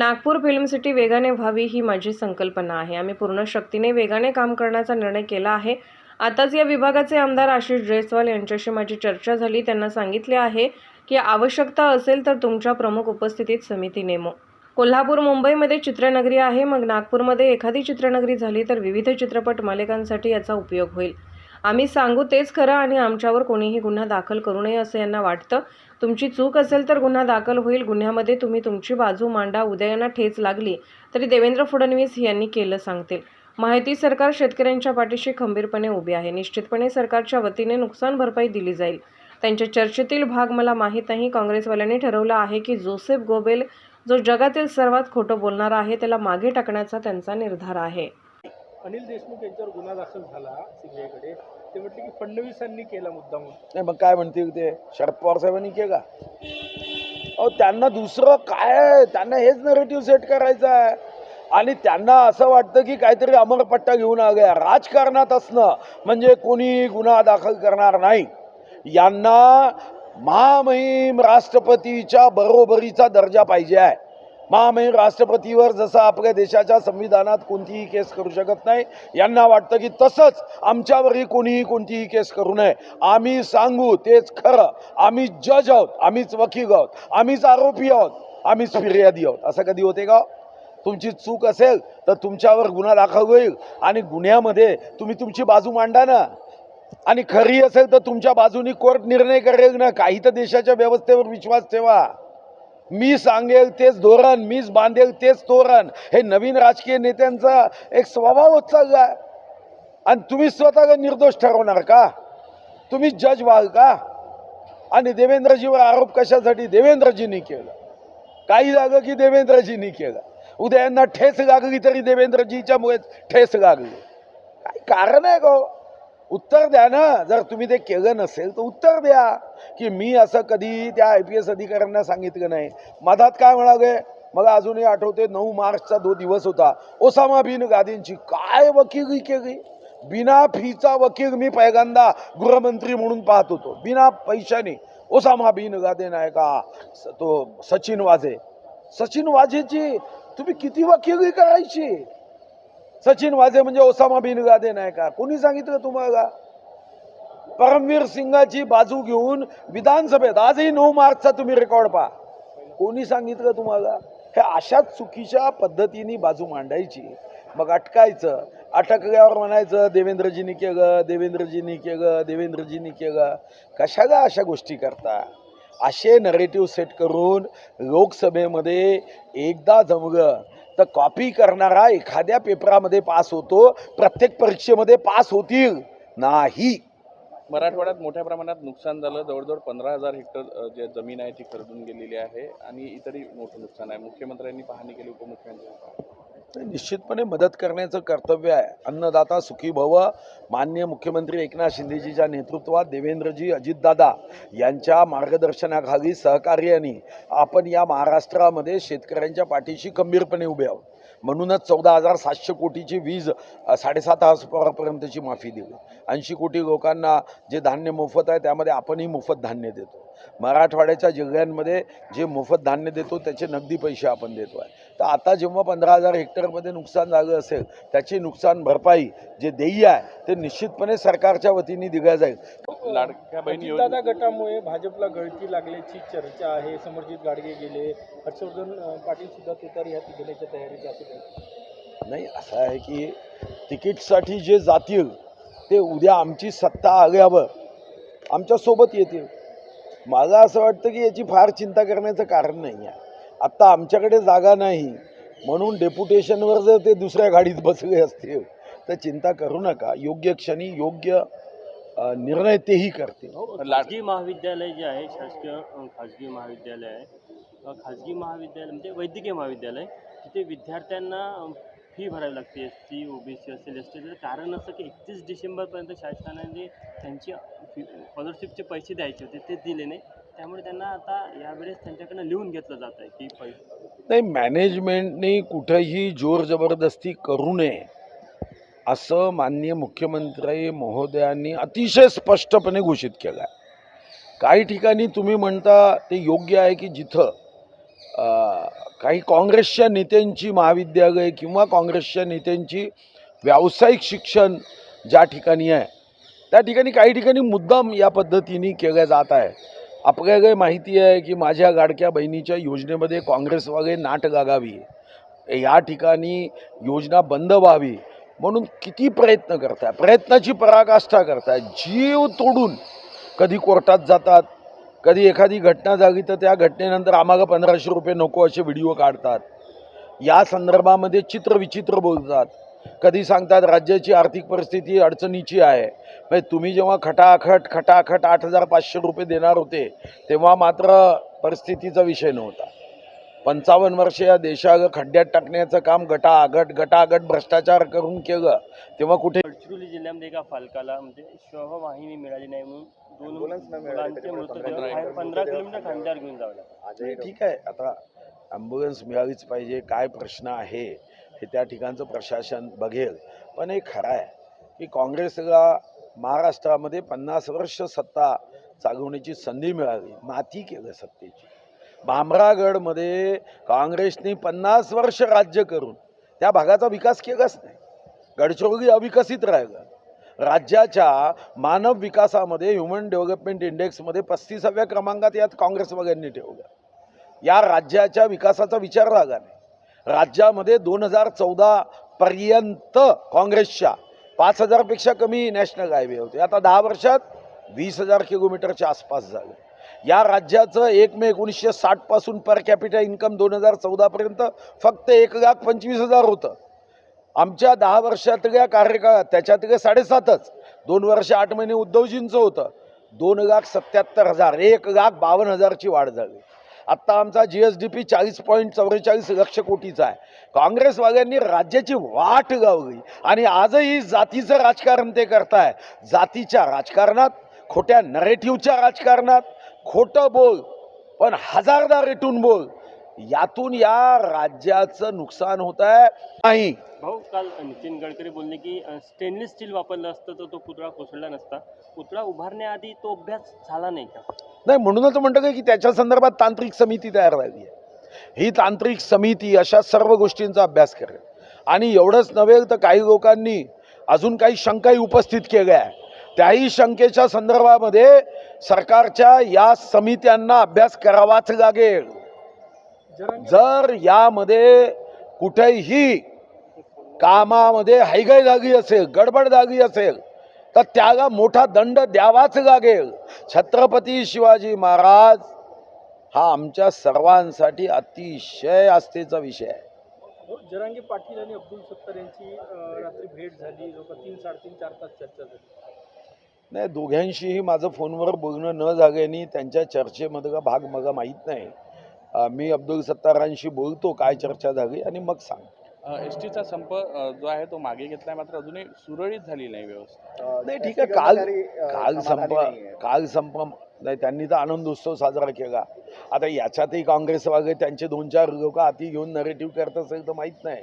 Nagpur film city वेगाने व्हावी ही माझी संकल्पना आहे. आम्ही पूर्ण शक्तीने वेगाने काम करण्याचा निर्णय केला आहे. आताच या विभागाचे आमदार आशिष जयस्वाल यांच्याशी माझी चर्चा झाली. त्यांना सांगितले आहे की आवश्यकता असेल तर तुमच्या प्रमुख उपस्थितीत समिती नेमो. कोल्हापूर मुंबईमध्ये चित्रनगरी आहे. मग नागपूरमध्ये एखादी चित्रनगरी झाली तर विविध चित्रपट मालिकांसाठी याचा उपयोग होईल. आम्ही सांगू तेच खरं आणि आमच्यावर कोणीही गुन्हा दाखल करू नये असं यांना वाटतं. तुमची चूक असेल तर गुन्हा दाखल होईल. गुन्ह्यामध्ये तुम्ही तुमची बाजू मांडा. उदयांना ठेच लागली तरी देवेंद्र फडणवीस यांनी केलं सांगतील. माहिती सरकार शेतकऱ्यांच्या पाठीशी खंबीरपणे उभी आहे. निश्चितपणे सरकारच्या वतीने नुकसान भरपाई दिली जाईल. त्यांच्या चर्चेतील भाग मला माहीत नाही काँग्रेसवाल्यांनी ठरवलं आहे की जोसेफ गोबेल जो जगातील सर्वात खोटं बोलणारा आहे त्याला मागे टाकण्याचा त्यांचा निर्धार आहे. अनिल देशमुख यांच्यावर गुन्हा दाखल झाला सीबीआयकडे. ते म्हटले की फडणवीसांनी केला मुद्दाम नाही मग काय म्हणतील ते? शरद पवार साहेबांनी केला. अहो त्यांना दुसरं काय त्यांना हेच नरेटिव्ह सेट करायचं आहे. आणि त्यांना असं वाटतं की काहीतरी अमरपट्टा घेऊन आ राजकारणात असणं म्हणजे कोणी गुन्हा दाखल करणार नाही. यांना महामहिम राष्ट्रपतीच्या बरोबरीचा दर्जा पाहिजे आहे. महामहिम राष्ट्रपतीवर जसं आपल्या देशाच्या संविधानात कोणतीही केस करू शकत नाही यांना वाटतं की तसंच आमच्यावरही कोणीही कोणतीही केस करू नये. आम्ही सांगू तेच खरं. आम्ही जज आहोत आम्हीच वकील आहोत आम्हीच आरोपी आहोत आम्हीच फिर्यादी आहोत. असं कधी होते का? तुमची चूक असेल तर तुमच्यावर गुन्हा दाखल होईल आणि गुन्ह्यामध्ये तुम्ही तुमची बाजू मांडा ना. आणि खरी असेल तर तुमच्या बाजूनी कोर्ट निर्णय करेल ना. काही तर देशाच्या व्यवस्थेवर विश्वास ठेवा. मी सांगेल तेच धोरण मीच बांधेल तेच तोरण. हे नवीन राजकीय नेत्यांचा एक स्वभाव होत चालला आहे. आणि तुम्ही स्वतः निर्दोष ठरवणार का? तुम्ही जज व्हाल का? आणि देवेंद्रजीवर आरोप कशासाठी देवेंद्रजींनी केला? काही जागं की देवेंद्रजींनी केलं? उद्या यांना ठेस लागली तरी देवेंद्रजीच्यामुळेच ठेस लागली. काय कारण आहे गो उत्तर द्या ना. जर तुम्ही ते केलं नसेल तर उत्तर द्या. की मी असं कधी त्या आय पी एस अधिकाऱ्यांना सांगितलं नाही. मधात काय म्हणाले? मला अजूनही आठवते नऊ मार्चचा दो दिवस होता ओसामा बिन गादींची काय वकिली केली? बिना फीचा वकील मी पहिल्यांदा गृहमंत्री म्हणून पाहत होतो. बिना पैशाने. ओसामा बिन गादेन आहे का स- तो सचिन वाझे. सचिन वाझेची तुम्ही किती वकिली करायची? सचिन वाझे म्हणजे ओसामा बिन गादे नाही का? कोणी सांगितलं तुम्हाला? परमवीर सिंगाची बाजू घेऊन विधानसभेत आजही नऊ मार्चचा तुम्ही रेकॉर्ड पहा. कोणी सांगितलं तुम्हाला? हे अशाच चुकीच्या पद्धतीने बाजू मांडायची. मग अटकायचं. अटकल्यावर म्हणायचं देवेंद्रजींनी केलं देवेंद्रजींनी केलं देवेंद्रजींनी केलं. कशाला अशा गोष्टी करता? असे नरेटिव्ह सेट करून लोकसभेमध्ये एकदा जमलं तर कॉपी करणारा एखाद्या पेपरामध्ये पास होतो प्रत्येक परीक्षेमध्ये पास होतील. नाही. मराठवाड्यात मोठ्या प्रमाणात नुकसान झालं. जवळजवळ पंधरा हजार हेक्टर जे जमीन आहे ती खरडून गेलेली आहे आणि इतरही मोठं नुकसान आहे. मुख्यमंत्र्यांनी पाहणी केली उपमुख्यमंत्र्यांनी निश्चितपणे मदत करण्याचं कर्तव्य आहे. अन्नदाता सुखी भव. मान्य मुख्यमंत्री एकनाथ शिंदेजीच्या नेतृत्वात देवेंद्रजी अजितदादा यांच्या मार्गदर्शनाखाली सहकार्याने आपण या महाराष्ट्रामध्ये शेतकऱ्यांच्या पाठीशी खंबीरपणे उभे आहोत. म्हणूनच चौदा हजार सातशे कोटीची वीज साडेसात हजारपर्यंतची माफी दिली. ऐंशी कोटी लोकांना जे धान्य मोफत आहे त्यामध्ये आपणही मोफत धान्य देतो. मराठवाड्याच्या जिल्ह्यांमध्ये जे मोफत धान्य देतो त्याचे नगदी पैसे आपण देतो आहे. तर आता जेव्हा पंधरा हजार हेक्टरमध्ये नुकसान झालं असेल त्याची नुकसान भरपाई जे देय आहे ते निश्चितपणे सरकारच्या वतीने दिल्या जाईल. लाडक्या बहिणी गटामुळे भाजपला गळती लागल्याची चर्चा आहे. समरजित गाडगे गेले हर्षवर्धन पाटील सुद्धा तुतारी हाती घेण्याच्या तयारीत असू नाही असं आहे की तिकीटसाठी जे जातील ते उद्या आमची सत्ता आल्यावर आमच्यासोबत येतील. मला असं वाटतं की याची फार चिंता करण्याचं कारण नाही आहे. आत्ता आमच्याकडे जागा नाही. म्हणून डेप्युटेशनवर जर ते दुसऱ्या गाडीत बसले असतील तर चिंता करू नका. योग्य क्षणी योग्य निर्णय तेही करतील. लाड खाजगी महाविद्यालय जे आहे शासकीय खाजगी महाविद्यालय आहे. खाजगी महाविद्यालय म्हणजे वैद्यकीय महाविद्यालय तिथे विद्यार्थ्यांना फी भरावी लागते S T O B C असेल एस टी कारण असं की एकतीस डिसेंबरपर्यंत शासनाने त्यांची स्कॉलरशिपचे पैसे द्यायचे होते ते दिले नाही. त्यामुळे त्यांना आता यावेळेस त्यांच्याकडनं लिहून घेतलं जात आहे की पैसे नाही मॅनेजमेंटने कुठेही जोर जबरदस्ती करू नये असं माननीय मुख्यमंत्री महोदयांनी अतिशय स्पष्टपणे घोषित केलं आहे काही ठिकाणी तुम्ही म्हणता ते योग्य आहे की जिथं काही काँग्रेसच्या नेत्यांची महाविद्यालय किंवा काँग्रेसच्या नेत्यांची व्यावसायिक शिक्षण ज्या ठिकाणी आहे त्या ठिकाणी काही ठिकाणी मुद्दाम या पद्धतीने केलं जात आहे. आपल्याला माहिती आहे की माझ्या गाडक्या बहिणीच्या योजनेमध्ये काँग्रेसवाले नाट गागावी. या ठिकाणी योजना बंद व्हावी म्हणून किती प्रयत्न करताय? प्रयत्नाची पराकाष्ठा करताय. जीव तोडून कधी कोर्टात जातात कधी एखादी घटना झाली तर त्या घटनेनंतर आम्हाला पंधराशे रुपये नको असे व्हिडिओ काढतात. या संदर्भामध्ये चित्रविचित्र बोलतात. कधी सांगतात राज्याची आर्थिक परिस्थिती अडचणीची आहे. म्हणजे तुम्ही जेव्हा खटाखट खटाखट आठ हजार पाचशे रुपये देणार होते तेव्हा मात्र परिस्थितीचा विषय नव्हता. पंचावन्न वर्ष या देशाला खड्ड्यात टाकण्याचं काम गटागट गटागट भ्रष्टाचार करून केलं. तेव्हा कुठे? गडचिरोली जिल्ह्यामध्ये एका फालकाला म्हणजे श्ववाहिनी मिळाली नाही म्हणून दोन मुलांचे मृतदेह पंधरा किलोमीटर खांद्यावर घेऊन जावं लागलं. ठीक आहे आता ॲम्ब्युलन्स मिळालीच पाहिजे काय प्रश्न आहे हे त्या ठिकाणचं प्रशासन बघेल. पण हे खरं आहे की काँग्रेसला महाराष्ट्रामध्ये पन्नास वर्ष सत्ता चालवण्याची संधी मिळाली नाती केलं सत्तेची. भामरागडमध्ये काँग्रेसने पन्नास वर्ष राज्य करून त्या भागाचा विकास केलाच नाही. गडचिरोली अविकसित राहिलं. राज्याच्या मानव विकासामध्ये ह्युमन डेव्हलपमेंट इंडेक्समध्ये पस्तीसाव्या क्रमांकात यात काँग्रेसवाल्यांनी ठेवलं. या राज्याच्या विकासाचा विचार राहिला नाही. राज्यामध्ये दोन हजार चौदा पर्यंत काँग्रेसच्या पाच हजारपेक्षा कमी नॅशनल हायवे होते. आता दहा वर्षात वीस हजार किलोमीटरच्या आसपास झालं. या राज्याचं एक मे एकोणीसशे साठपासून पर कॅपिटल इन्कम दोन हजार चौदापर्यंत फक्त एक लाख पंचवीस हजार होतं. आमच्या दहा वर्षातल्या कार्यकाळात त्याच्यातले साडेसातच. दोन वर्ष आठ महिने उद्धवजींचं होतं. दोन लाख सत्याहत्तर हजार एक लाख बावन्न हजारची वाढ झाली. आत्ता आमचा जी एस डी पी चाळीस पॉईंट चौवेचाळीस लक्ष कोटीचा आहे. काँग्रेसवाल्यांनी राज्याची वाट गावली आणि आजही जातीचं राजकारण ते करताय. जातीच्या राजकारणात खोट्या नरेटिव्हच्या राजकारणात खोटं बोल पण हजारदा रेटून बोल. यातून या राज्याचं नुकसान होत आहे. नाही. भाऊ काल नितीन गडकरी बोलले की स्टेनलेस स्टील वापरलं असतं तर तो पुतळा कोसळला नसता. पुतळा उभारण्याआधी तो अभ्यास झाला नाही का? नाही म्हणूनच म्हणतं का की त्याच्या संदर्भात तांत्रिक समिती तयार झाली आहे. ही तांत्रिक समिती अशा सर्व गोष्टींचा अभ्यास करेल. आणि एवढंच नव्हे तर काही लोकांनी अजून काही शंकाही उपस्थित केल्या आहे त्याही शंकेच्या संदर्भामध्ये सरकारच्या या समित्यांना अभ्यास करावाच लागेल. जर यामध्ये कुठेही कामामध्ये हायगाई जागी असेल गडबड जागी असेल तर त्याला मोठा दंड द्यावाच लागेल. छत्रपती शिवाजी महाराज हा आमच्या सर्वांसाठी अतिशय आस्थेचा विषय आहे. हो, जरांगे पाटील आणि अब्दुल सत्तार यांची रात्री भेट झाली. तीन साडेतीन चार तास चर्चा झाली. नाही दोघांशीही माझं फोनवर बोलणं न झाल्याने त्यांच्या चर्चेमधला भाग मला माहीत नाही. मी अब्दुल सत्तारांशी बोलतो काय चर्चा झाली आणि मग सांग. एस टीचा संप जो आहे तो मागे घेतलाय मात्र अजूनही सुरळीत झाली नाही व्यवस्था. नाही ठीक आहे काल काल संप काल संप नाही त्यांनी तर आनंद उत्सव साजरा केला. आता याच्यातही काँग्रेसवाले त्यांचे दोन चार लोक हाती घेऊन नरेटिव्ह करत असेल तर माहीत नाही.